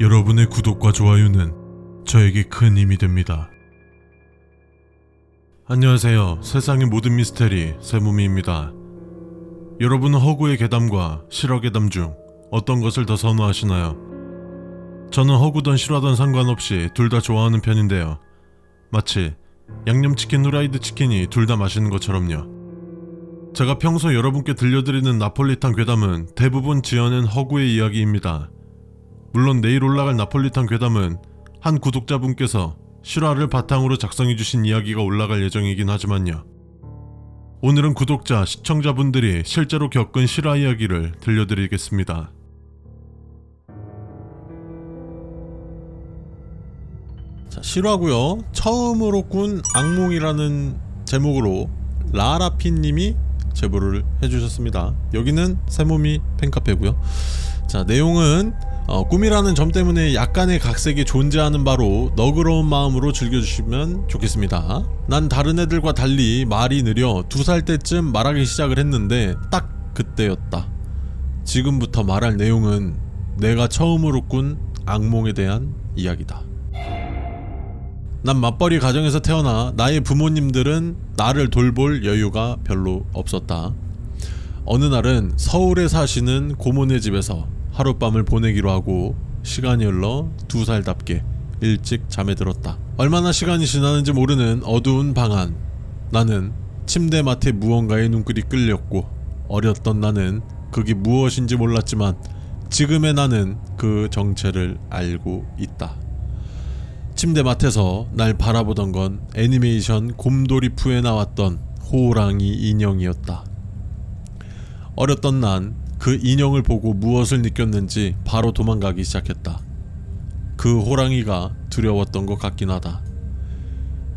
여러분의 구독과 좋아요는 저에게 큰 힘이 됩니다. 안녕하세요. 세상의 모든 미스테리 세무미입니다. 여러분은 허구의 괴담과 실화 괴담 중 어떤 것을 더 선호하시나요? 저는 허구든 실화든 상관없이 둘 다 좋아하는 편인데요. 마치 양념치킨 후라이드 치킨이 둘 다 맛있는 것처럼요. 제가 평소 여러분께 들려드리는 나폴리탄 괴담은 대부분 지어낸 허구의 이야기입니다. 물론 내일 올라갈 나폴리탄 괴담은 한 구독자분께서 실화를 바탕으로 작성해주신 이야기가 올라갈 예정이긴 하지만요. 오늘은 구독자, 시청자분들이 실제로 겪은 실화 이야기를 들려드리겠습니다. 자, 실화고요. 처음으로 꾼 악몽이라는 제목으로 라라핀님이 제보를 해주셨습니다. 여기는 새몸이 팬카페고요. 자, 내용은 어, 꿈이라는 점 때문에 약간의 각색이 존재하는 바로 너그러운 마음으로 즐겨주시면 좋겠습니다. 난 다른 애들과 달리 말이 느려 두 살 때쯤 말하기 시작을 했는데 딱 그때였다. 지금부터 말할 내용은 내가 처음으로 꾼 악몽에 대한 이야기다. 난 맞벌이 가정에서 태어나 나의 부모님들은 나를 돌볼 여유가 별로 없었다. 어느 날은 서울에 사시는 고모네 집에서 하룻밤을 보내기로 하고 시간이 흘러 두 살답게 일찍 잠에 들었다. 얼마나 시간이 지나는지 모르는 어두운 방 안. 나는 침대 맡에 무언가에 눈길이 끌렸고 어렸던 나는 그게 무엇인지 몰랐지만 지금의 나는 그 정체를 알고 있다. 침대 맡에서 날 바라보던 건 애니메이션 곰돌이푸에 나왔던 호랑이 인형이었다. 어렸던 난 그 인형을 보고 무엇을 느꼈는지 바로 도망가기 시작했다. 그 호랑이가 두려웠던 것 같긴 하다.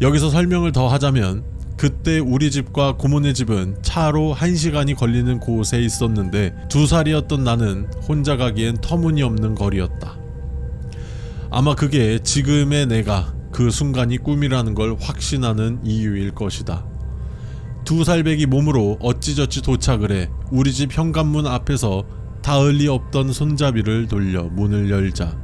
여기서 설명을 더 하자면 그때 우리 집과 고모네 집은 차로 한 시간이 걸리는 곳에 있었는데 두 살이었던 나는 혼자 가기엔 터무니없는 거리였다. 아마 그게 지금의 내가 그 순간이 꿈이라는 걸 확신하는 이유일 것이다. 두 살배기 몸으로 어찌저찌 도착을 해 우리 집 현관문 앞에서 닿을 리 없던 손잡이를 돌려 문을 열자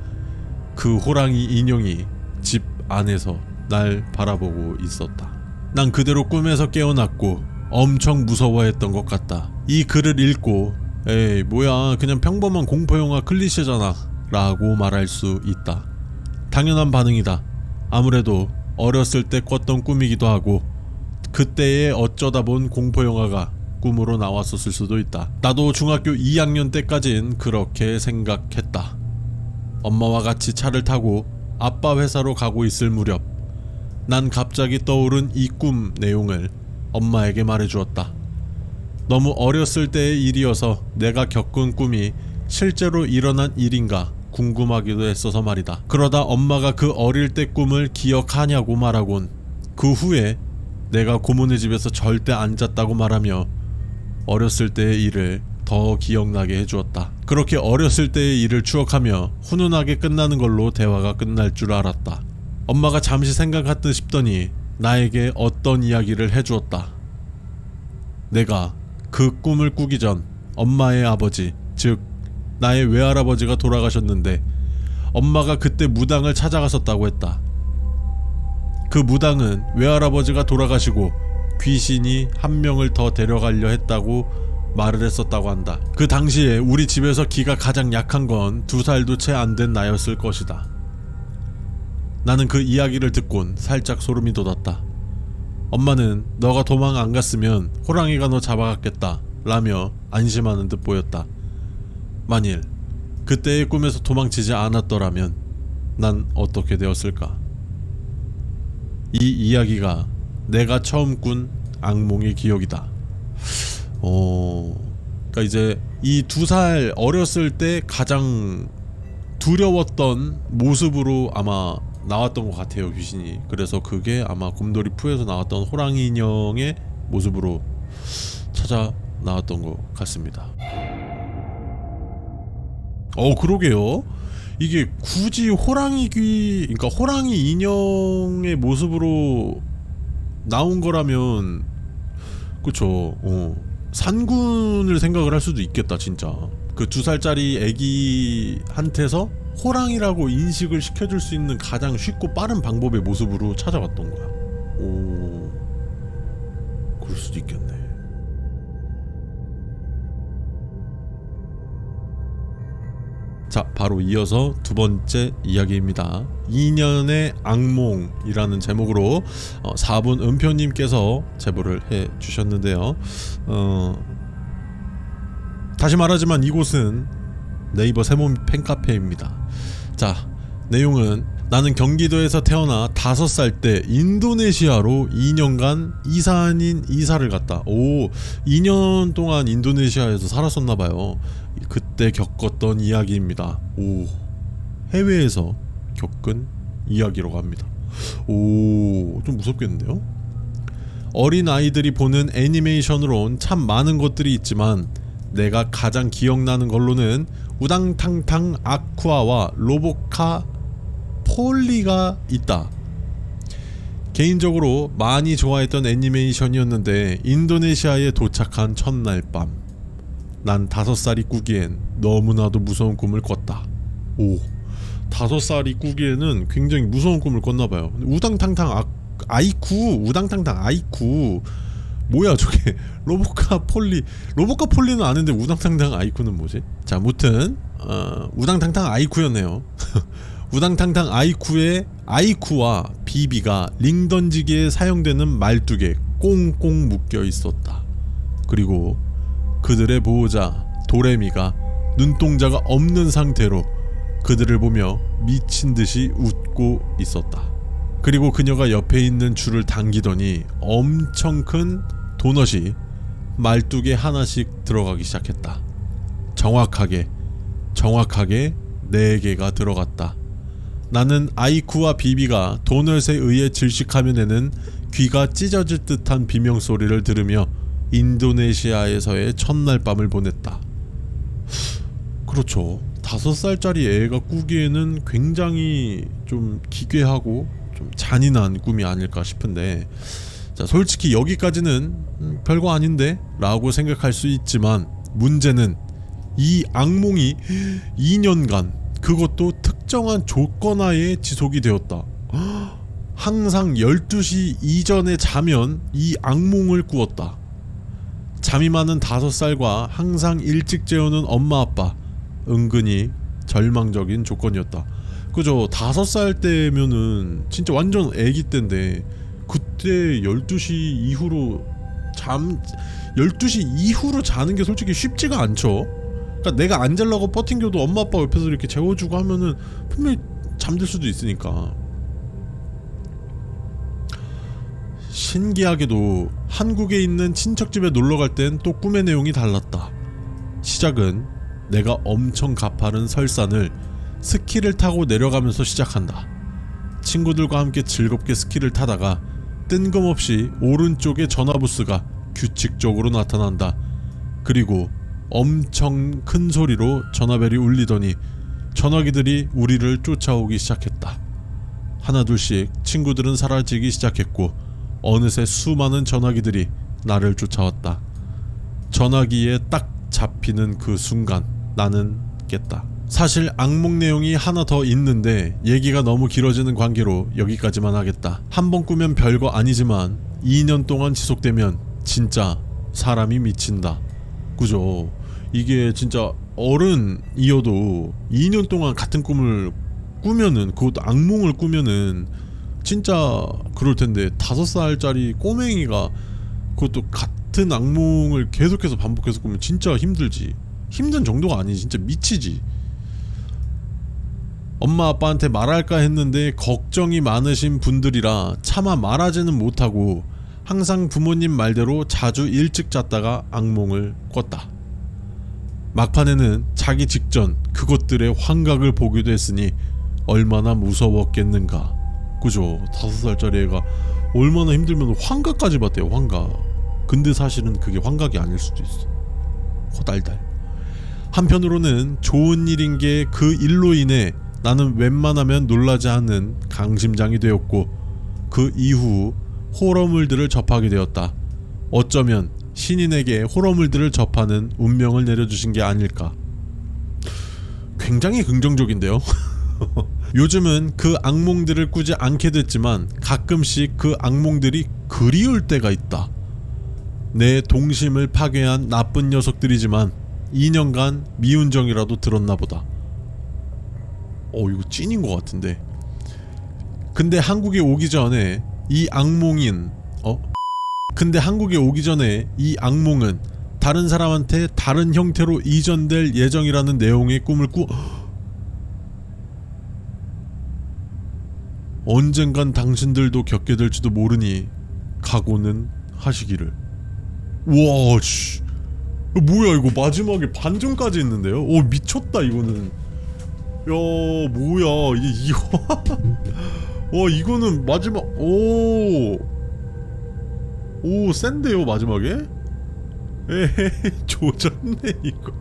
그 호랑이 인형이 집 안에서 날 바라보고 있었다. 난 그대로 꿈에서 깨어났고 엄청 무서워했던 것 같다. 이 글을 읽고 에이 뭐야 그냥 평범한 공포영화 클리셰잖아 라고 말할 수 있다. 당연한 반응이다. 아무래도 어렸을 때 꿨던 꿈이기도 하고 그때에 어쩌다 본 공포 영화가 꿈으로 나왔었을 수도 있다. 나도 중학교 2학년 때까진 그렇게 생각했다. 엄마와 같이 차를 타고 아빠 회사로 가고 있을 무렵 난 갑자기 떠오른 이 꿈 내용을 엄마에게 말해주었다. 너무 어렸을 때의 일이어서 내가 겪은 꿈이 실제로 일어난 일인가 궁금하기도 했어서 말이다. 그러다 엄마가 그 어릴 때 꿈을 기억하냐고 말하곤 그 후에 내가 고모네 집에서 절대 안 잤다고 말하며 어렸을 때의 일을 더 기억나게 해주었다. 그렇게 어렸을 때의 일을 추억하며 훈훈하게 끝나는 걸로 대화가 끝날 줄 알았다. 엄마가 잠시 생각할 듯 싶더니 나에게 어떤 이야기를 해주었다. 내가 그 꿈을 꾸기 전 엄마의 아버지, 즉 나의 외할아버지가 돌아가셨는데 엄마가 그때 무당을 찾아갔었다고 했다. 그 무당은 외할아버지가 돌아가시고 귀신이 한 명을 더 데려가려 했다고 말을 했었다고 한다. 그 당시에 우리 집에서 기가 가장 약한 건 두 살도 채 안 된 나였을 것이다. 나는 그 이야기를 듣곤 살짝 소름이 돋았다. 엄마는 너가 도망 안 갔으면 호랑이가 너 잡아갔겠다 라며 안심하는 듯 보였다. 만일 그때의 꿈에서 도망치지 않았더라면 난 어떻게 되었을까? 이 이야기가 내가 처음 꾼 악몽의 기억이다. 어, 그러니까 이제 이 두 살 어렸을 때 가장 두려웠던 모습으로 아마 나왔던 것 같아요 귀신이. 그래서 그게 아마 곰돌이 푸에서 나왔던 호랑이 인형의 모습으로 찾아 나왔던 것 같습니다. 어 그러게요. 이게 굳이 호랑이 귀, 그러니까 호랑이 인형의 모습으로 나온 거라면, 그쵸. 어. 산군을 생각을 할 수도 있겠다, 진짜. 그 두 살짜리 애기한테서 호랑이라고 인식을 시켜줄 수 있는 가장 쉽고 빠른 방법의 모습으로 찾아왔던 거야. 오, 그럴 수도 있겠네. 자, 바로 이어서 두 번째 이야기입니다. 2년의 악몽이라는 제목으로 어, 4분 은표님께서 제보를 해 주셨는데요. 어, 다시 말하지만 이곳은 네이버 세몸 팬카페입니다. 자, 내용은 나는 경기도에서 태어나 5살 때 인도네시아로 2년간 이사 아닌 이사를 갔다. 오, 2년 동안 인도네시아에서 살았었나 봐요. 그때 겪었던 이야기입니다. 오, 해외에서 겪은 이야기라고 합니다. 오, 좀 무섭겠는데요? 어린 아이들이 보는 애니메이션으론 참 많은 것들이 있지만 내가 가장 기억나는 걸로는 우당탕탕 아쿠아와 로보카 폴리가 있다. 개인적으로 많이 좋아했던 애니메이션이었는데 인도네시아에 도착한 첫날 밤, 난 다섯 살이 꾸기엔 너무나도 무서운 꿈을 꿨다. 오, 다섯 살이 꾸기에는 굉장히 무서운 꿈을 꿨나 봐요. 우당탕탕 아, 아이쿠, 우당탕탕 아이쿠. 뭐야 저게 로보카 폴리 로보카 폴리는 아는데 우당탕탕 아이쿠는 뭐지? 자 무튼 어, 우당탕탕 아이쿠였네요 우당탕탕 아이쿠의 아이쿠와 비비가 링 던지기에 사용되는 말뚝에 꽁꽁 묶여 있었다 그리고 그들의 보호자 도레미가 눈동자가 없는 상태로 그들을 보며 미친 듯이 웃고 있었다 그리고 그녀가 옆에 있는 줄을 당기더니 엄청 큰 도넛이 말뚝에 하나씩 들어가기 시작했다. 정확하게, 정확하게 네 개가 들어갔다. 나는 아이쿠와 비비가 도넛에 의해 질식하며 내는 귀가 찢어질 듯한 비명 소리를 들으며 인도네시아에서의 첫날 밤을 보냈다. 그렇죠. 다섯 살짜리 애가 꾸기에는 굉장히 좀 기괴하고 좀 잔인한 꿈이 아닐까 싶은데 자 솔직히 여기까지는 음, 별거 아닌데 라고 생각할 수 있지만 문제는 이 악몽이 2년간 그것도 특정한 조건 하에 지속이 되었다 항상 12시 이전에 자면 이 악몽을 꾸었다 잠이 많은 5살과 항상 일찍 재우는 엄마 아빠 은근히 절망적인 조건이었다. 그죠? 다섯 살 때면은 진짜 완전 애기 때인데 그때 12시 이후로 잠 12시 이후로 자는 게 솔직히 쉽지가 않죠. 그러니까 내가 안 잘라고 버팅겨도 엄마 아빠 옆에서 이렇게 재워주고 하면은 분명히 잠들 수도 있으니까 신기하게도 한국에 있는 친척집에 놀러 갈 땐 또 꿈의 내용이 달랐다 시작은 내가 엄청 가파른 설산을 스키를 타고 내려가면서 시작한다. 친구들과 함께 즐겁게 스키를 타다가 뜬금없이 오른쪽에 전화부스가 규칙적으로 나타난다. 그리고 엄청 큰 소리로 전화벨이 울리더니 전화기들이 우리를 쫓아오기 시작했다. 하나둘씩 친구들은 사라지기 시작했고 어느새 수많은 전화기들이 나를 쫓아왔다. 전화기에 딱 잡히는 그 순간 나는 깼다. 사실 악몽 내용이 하나 더 있는데 얘기가 너무 길어지는 관계로 여기까지만 하겠다. 한 번 꾸면 별거 아니지만 2년 동안 지속되면 진짜 사람이 미친다. 그죠? 이게 진짜 어른이어도 2년 동안 같은 꿈을 꾸면은 그것도 악몽을 꾸면은 진짜 그럴 텐데 다섯 살짜리 꼬맹이가 그것도 같은 악몽을 계속해서 반복해서 꾸면 진짜 힘들지. 힘든 정도가 아니지 진짜 미치지. 엄마 아빠한테 말할까 했는데 걱정이 많으신 분들이라 차마 말하지는 못하고 항상 부모님 말대로 자주 일찍 잤다가 악몽을 꿨다. 막판에는 자기 직전 그것들의 환각을 보기도 했으니 얼마나 무서웠겠는가. 그죠? 다섯 살짜리 애가 얼마나 힘들면 환각까지 봤대요. 환각. 근데 사실은 그게 환각이 아닐 수도 있어. 호달달. 한편으로는 좋은 일인 게 그 일로 인해 나는 웬만하면 놀라지 않는 강심장이 되었고 그 이후 호러물들을 접하게 되었다. 어쩌면 신인에게 호러물들을 접하는 운명을 내려주신 게 아닐까. 굉장히 긍정적인데요. 요즘은 그 악몽들을 꾸지 않게 됐지만 가끔씩 그 악몽들이 그리울 때가 있다. 내 동심을 파괴한 나쁜 녀석들이지만 2년간 미운정이라도 들었나 보다. 어 이거 찐인 것 같은데. 근데 한국에 오기 전에 이 악몽인 어? 근데 한국에 오기 전에 이 악몽은 다른 사람한테 다른 형태로 이전될 예정이라는 내용의 꿈을 꾸 언젠간 당신들도 겪게 될지도 모르니 각오는 하시기를. 와, 씨. 뭐야 이거 마지막에 반전까지 있는데요? 오 미쳤다 이거는. 야 뭐야 이게 이거. 와 이거는 마지막 오. 오 센데요 마지막에? 에헤 조졌네 이거.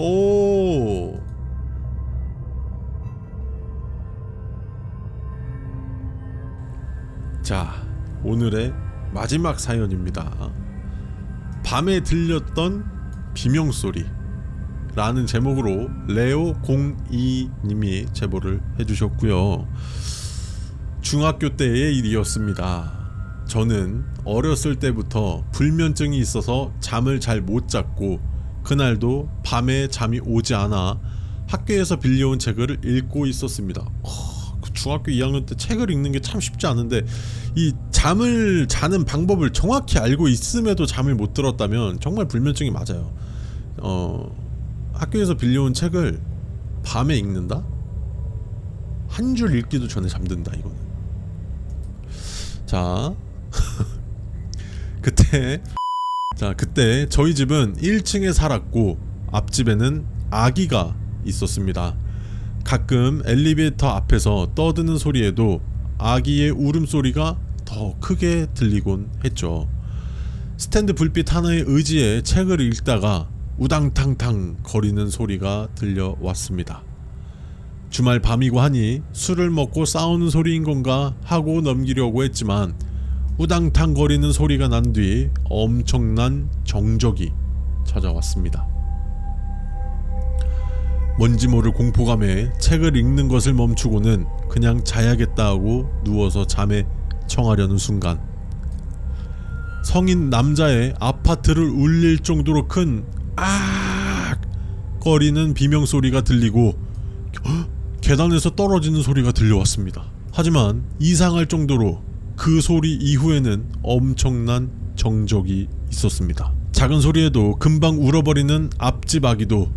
오. 자, 오늘의 마지막 사연입니다. 밤에 들렸던 비명소리 라는 제목으로 레오02님이 제보를 해주셨고요. 중학교 때의 일이었습니다. 저는 어렸을 때부터 불면증이 있어서 잠을 잘 못 잤고 그날도 밤에 잠이 오지 않아 학교에서 빌려온 책을 읽고 있었습니다. 중학교 2학년 때 책을 읽는 게 참 쉽지 않은데 이 잠을 자는 방법을 정확히 알고 있음에도 잠을 못 들었다면 정말 불면증이 맞아요. 어, 학교에서 빌려온 책을 밤에 읽는다? 한 줄 읽기도 전에 잠든다 이거는. 자, 그때 자 그때 저희 집은 1층에 살았고 앞집에는 아기가 있었습니다. 가끔 엘리베이터 앞에서 떠드는 소리에도 아기의 울음소리가 더 크게 들리곤 했죠. 스탠드 불빛 하나의 의지에 책을 읽다가 우당탕탕 거리는 소리가 들려왔습니다. 주말 밤이고 하니 술을 먹고 싸우는 소리인 건가 하고 넘기려고 했지만 우당탕 거리는 소리가 난 뒤 엄청난 정적이 찾아왔습니다. 뭔지 모를 공포감에 책을 읽는 것을 멈추고는 그냥 자야겠다 하고 누워서 잠에 청하려는 순간 성인 남자의 아파트를 울릴 정도로 큰 악! 거리는 비명 소리가 들리고 헉! 계단에서 떨어지는 소리가 들려왔습니다. 하지만 이상할 정도로 그 소리 이후에는 엄청난 정적이 있었습니다. 작은 소리에도 금방 울어버리는 앞집 아기도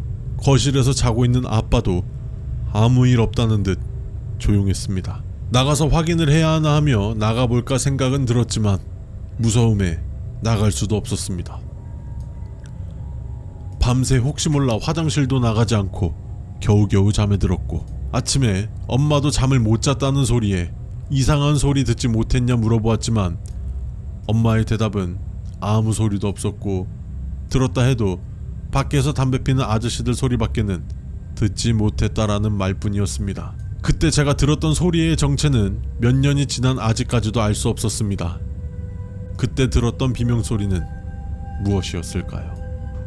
거실에서 자고 있는 아빠도 아무 일 없다는 듯 조용했습니다. 나가서 확인을 해야 하나 하며 나가볼까 생각은 들었지만 무서움에 나갈 수도 없었습니다. 밤새 혹시 몰라 화장실도 나가지 않고 겨우겨우 잠에 들었고 아침에 엄마도 잠을 못 잤다는 소리에 이상한 소리 듣지 못했냐 물어보았지만 엄마의 대답은 아무 소리도 없었고 들었다 해도 밖에서 담배 피는 아저씨들 소리밖에는 듣지 못했다라는 말뿐이었습니다. 그때 제가 들었던 소리의 정체는 몇 년이 지난 아직까지도 알 수 없었습니다. 그때 들었던 비명 소리는 무엇이었을까요?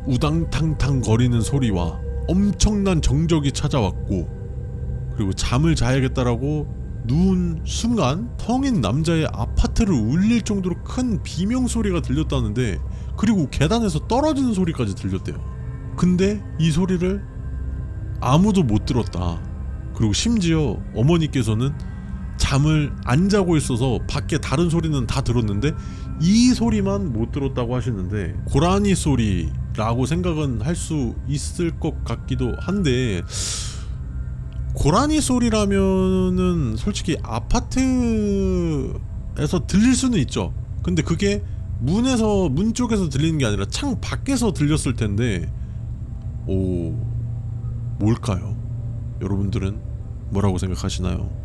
우당탕탕 거리는 소리와 엄청난 정적이 찾아왔고 그리고 잠을 자야겠다라고 누운 순간 성인 남자의 아파트를 울릴 정도로 큰 비명 소리가 들렸다는데 그리고 계단에서 떨어지는 소리까지 들렸대요. 근데 이 소리를 아무도 못 들었다. 그리고 심지어 어머니께서는 잠을 안 자고 있어서 밖에 다른 소리는 다 들었는데 이 소리만 못 들었다고 하시는데 고라니 소리라고 생각은 할 수 있을 것 같기도 한데 고라니 소리라면은 솔직히 아파트에서 들릴 수는 있죠. 근데 그게 문에서 문 쪽에서 들리는 게 아니라 창 밖에서 들렸을 텐데 오 뭘까요? 여러분들은 뭐라고 생각하시나요?